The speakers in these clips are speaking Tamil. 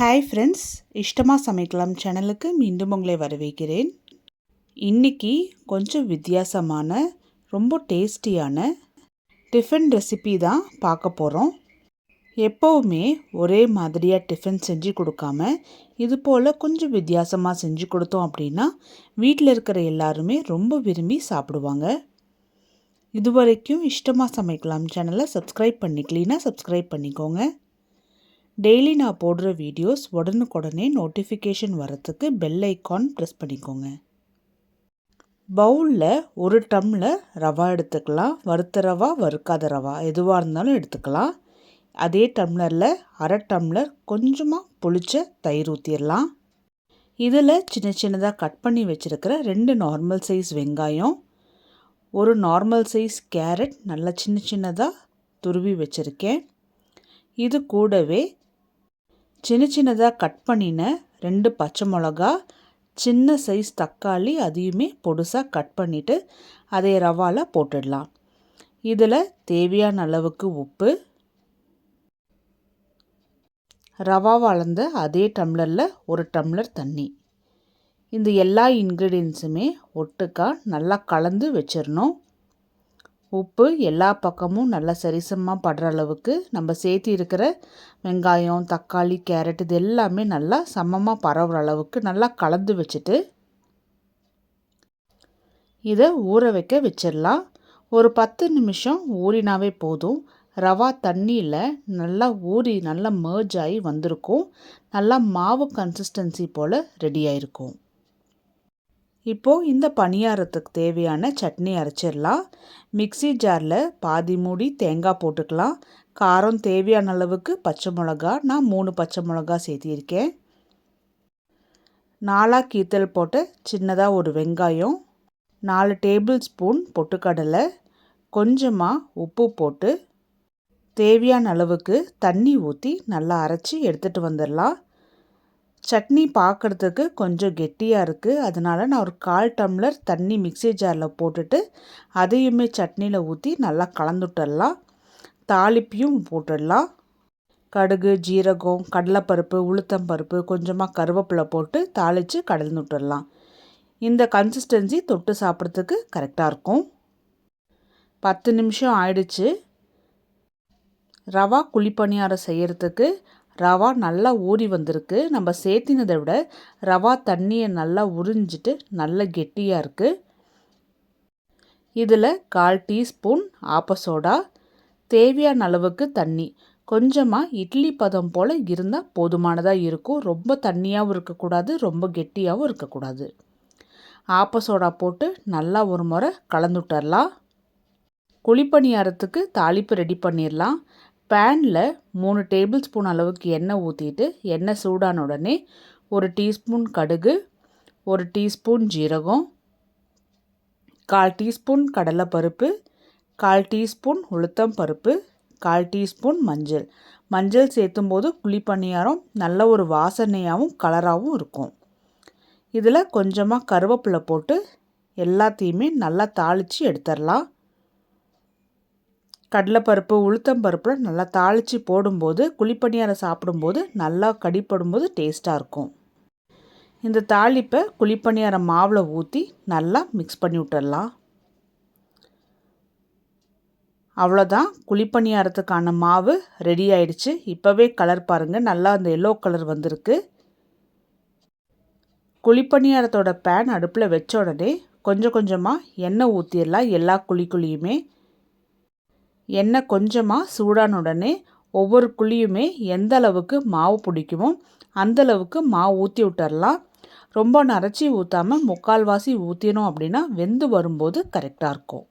ஹாய் ஃப்ரெண்ட்ஸ் இஷ்டமாக சமைக்கலாம் சேனலுக்கு மீண்டும் உங்களை வரவேற்கிறேன். இன்றைக்கி கொஞ்சம் வித்தியாசமான ரொம்ப டேஸ்டியான டிஃபன் ரெசிபி தான் பார்க்க போகிறோம் எப்போவுமே ஒரே மாதிரியாக டிஃபன் செஞ்சு கொடுக்காம இது போல் கொஞ்சம் வித்தியாசமாக செஞ்சு கொடுத்தோம் அப்படின்னா வீட்டில் இருக்கிற எல்லாருமே ரொம்ப விரும்பி சாப்பிடுவாங்க. இது வரைக்கும் இஷ்டமாக சமைக்கலாம் சேனலை சப்ஸ்கிரைப் பண்ணிக்கலீனா சப்ஸ்கிரைப் பண்ணிக்கோங்க. டெய்லி நான் போடுற வீடியோஸ் உடனுக்குடனே நோட்டிஃபிகேஷன் வரத்துக்கு பெல் ஐக்கான் ப்ரெஸ் பண்ணிக்கோங்க. பவுலில் ஒரு டம்ளர் ரவா எடுத்துக்கலாம். வறுத்த ரவா வறுக்காத ரவா எதுவாக இருந்தாலும் எடுத்துக்கலாம். அதே டம்ளரில் அரை டம்ளர் கொஞ்சமாக புளிச்ச தயிர் ஊற்றிடலாம் இதில் சின்ன சின்னதாக கட் பண்ணி வச்சுருக்கிற ரெண்டு நார்மல் சைஸ் வெங்காயம் ஒரு நார்மல் சைஸ் கேரட் நல்லா சின்ன சின்னதாக துருவி வச்சுருக்கேன். இது கூடவே சின்ன சின்னதாக கட் பண்ணின ரெண்டு பச்சை மிளகா சின்ன சைஸ் தக்காளி அதையுமே பொடுசாக கட் பண்ணிவிட்டு அதை ரவாவில் போட்டுடலாம். இதில் தேவையான அளவுக்கு உப்பு ரவா வளர்ந்த அதே டம்ளரில் ஒரு டம்ளர் தண்ணி. இந்த எல்லா இன்க்ரீடியன்ஸுமே ஒட்டுக்கா நல்லா கலந்து வச்சிடணும் உப்பு எல்லா பக்கமும் நல்லா சரிசமமாக படுற அளவுக்கு நம்ம சேர்த்தி இருக்கிற வெங்காயம் தக்காளி கேரட் இது எல்லாமே நல்லா சமமாக பரவுற அளவுக்கு நல்லா கலந்து வச்சுட்டு இதை ஊற வைக்க வச்சிடலாம். ஒரு பத்து நிமிஷம் ஊறினாவே போதும். ரவா தண்ணியில் நல்லா ஊறி நல்லா மேர்ஜ் ஆகி வந்திருக்கும். நல்லா மாவு கன்சிஸ்டன்சி போல் ரெடி ஆயிருக்கும். இப்போது இந்த பணியாரத்துக்கு தேவையான சட்னி அரைச்சிடலாம். மிக்சி ஜாரில் பாதி மூடி தேங்காய் போட்டுக்கலாம். காரம் தேவையான அளவுக்கு பச்சை மிளகா நான் மூணு பச்சை மிளகா சேர்த்திருக்கேன். நாலாக கீத்தல் போட்டு சின்னதாக ஒரு வெங்காயம் நாலு டேபிள் ஸ்பூன் பொட்டுக்கடலை கொஞ்சமாக உப்பு போட்டு தேவையான அளவுக்கு தண்ணி ஊற்றி நல்லா அரைச்சி எடுத்துகிட்டு வந்துடலாம். சட்னி பார்க்குறதுக்கு கொஞ்சம் கெட்டியாக இருக்குது அதனால் நான் ஒரு கால் டம்ளர் தண்ணி மிக்சி ஜாரில் போட்டுட்டு அதையுமே சட்னியில் ஊற்றி நல்லா கலந்துட்டுடலாம் தாளிப்பையும் போட்டுடலாம் கடுகு ஜீரகம் கடலைப்பருப்பு உளுத்தம்பருப்பு கொஞ்சமாக கருவேப்பிலை போட்டு தாளித்து கடந்து விட்டுடலாம் இந்த கன்சிஸ்டன்சி தொட்டு சாப்பிட்றதுக்கு கரெக்டாக இருக்கும். பத்து நிமிஷம் ஆயிடுச்சு. ரவா குழிப்பணியாரம் செய்கிறதுக்கு ரவா நல்லா ஊறி வந்திருக்கு. நம்ம சேர்த்தினதை விட ரவா தண்ணியை நல்லா உறிஞ்சிட்டு நல்ல கெட்டியாக இருக்குது இதில் கால் டீஸ்பூன் ஆப்பசோடா தேவையான அளவுக்கு தண்ணி. கொஞ்சமாக இட்லி பதம் போல் இருந்தால் போதுமானதாக இருக்கும். ரொம்ப தண்ணியாகவும் இருக்கக்கூடாது ரொம்ப கெட்டியாகவும் இருக்கக்கூடாது. ஆப்பசோடா போட்டு நல்லா ஒரு முறை கலந்துட்டரலாம். குழிப்பணியாரத்துக்கு தாளிப்பு ரெடி பண்ணிடலாம் பேனில் மூணு டேபிள் ஸ்பூன் அளவுக்கு எண்ணெய் ஊற்றிட்டு எண்ணெய் சூடான உடனே ஒரு டீஸ்பூன் கடுகு ஒரு டீஸ்பூன் ஜீரகம் கால் டீஸ்பூன் கடலைப்பருப்பு கால் டீஸ்பூன் உளுத்தம் பருப்பு கால் டீஸ்பூன் மஞ்சள். மஞ்சள் சேர்த்தும் போது புளிப்பணியாரம் நல்ல ஒரு வாசனையாகவும் கலராகவும் இருக்கும். இதில் கொஞ்சமாக கருவேப்பிலை போட்டு எல்லாத்தையுமே நல்லா தாளித்து எடுத்துடலாம். கடலைப்பருப்பு உளுத்தம்பருப்பில் நல்லா தாளித்து போடும்போது குழிப்பணியாரம் சாப்பிடும்போது நல்லா கடிப்படும்போது டேஸ்ட்டாக இருக்கும். இந்த தாளிப்பை குழிப்பணியாரம் மாவில் ஊற்றி நல்லா மிக்ஸ் பண்ணி விட்டுடலாம் அவ்வளோதான் குழிப்பணியாரத்துக்கான மாவு ரெடி ஆயிடுச்சு. இப்போவே கலர் பாருங்கள் நல்லா அந்த எல்லோ கலர் வந்திருக்கு. குழிப்பணியாரத்தோட பேன் அடுப்பில் வச்ச உடனே கொஞ்சம் கொஞ்சமாக எண்ணெய் ஊற்றிடலாம் எல்லா குழிக்குழியுமே எண்ணெய் கொஞ்சமாக சூடான உடனே ஒவ்வொரு குழியுமே எந்த அளவுக்கு மாவு பிடிக்குமோ அந்தளவுக்கு மாவு ஊற்றி விட்டுறலாம். ரொம்ப நரைச்சி ஊற்றாமல் முக்கால்வாசி ஊற்றினோம் அப்படின்னா வெந்து வரும்போது கரெக்டாக இருக்கும்.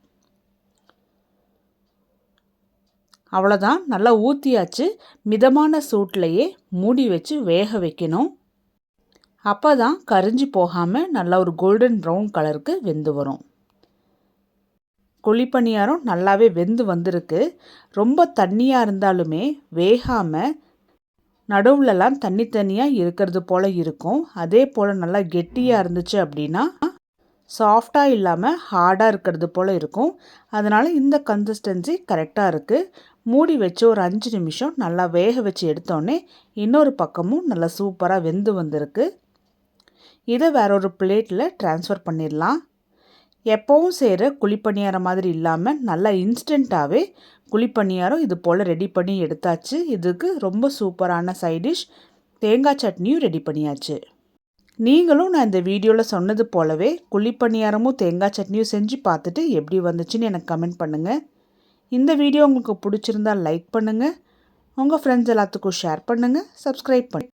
அவ்வளோதான் நல்லா ஊற்றியாச்சு மிதமான சூட்லேயே மூடி வச்சு வேக வைக்கணும். அப்போ தான் கரிஞ்சி போகாமல் நல்லா ஒரு கோல்டன் ப்ரௌன் கலருக்கு வெந்து வரும். குழிப்பணியாரம் நல்லாவே வெந்து வந்திருக்கு. ரொம்ப தண்ணியாக இருந்தாலுமே வேகாமல் நடுவுலலாம் தண்ணி தண்ணியாக இருக்கிறது போல் இருக்கும். அதே போல் நல்லா கெட்டியாக இருந்துச்சு அப்படின்னா சாஃப்டாக இல்லாமல் ஹார்டாக இருக்கிறது போல் இருக்கும். அதனால் இந்த கன்சிஸ்டன்சி கரெக்டாக இருக்குது மூடி வச்சு ஒரு அஞ்சு நிமிஷம் நல்லா வேக வச்சு எடுத்தோடனே இன்னொரு பக்கமும் நல்லா சூப்பராக வெந்து வந்திருக்கு. இதை வேற ஒரு பிளேட்டில் ட்ரான்ஸ்ஃபர் பண்ணிடலாம். எப்போவும் செய்கிற குழிப்பணியாரம் மாதிரி இல்லாமல் நல்லா இன்ஸ்டண்ட்டாகவே குழிப்பணியாரம் இது போல் ரெடி பண்ணி எடுத்தாச்சு. இதுக்கு ரொம்ப சூப்பரான சைடிஷ் தேங்காய் சட்னியும் ரெடி பண்ணியாச்சு. நீங்களும் நான் இந்த வீடியோவில் சொன்னது போலவே குழிப்பணியாரமும் தேங்காய் சட்னியும் செஞ்சு பார்த்துட்டு எப்படி வந்துச்சுன்னு எனக்கு கமெண்ட் பண்ணுங்கள் இந்த வீடியோ உங்களுக்கு பிடிச்சிருந்தால் லைக் பண்ணுங்கள் உங்கள் ஃப்ரெண்ட்ஸ் எல்லாத்துக்கும் ஷேர் பண்ணுங்கள் சப்ஸ்கிரைப் பண்ணு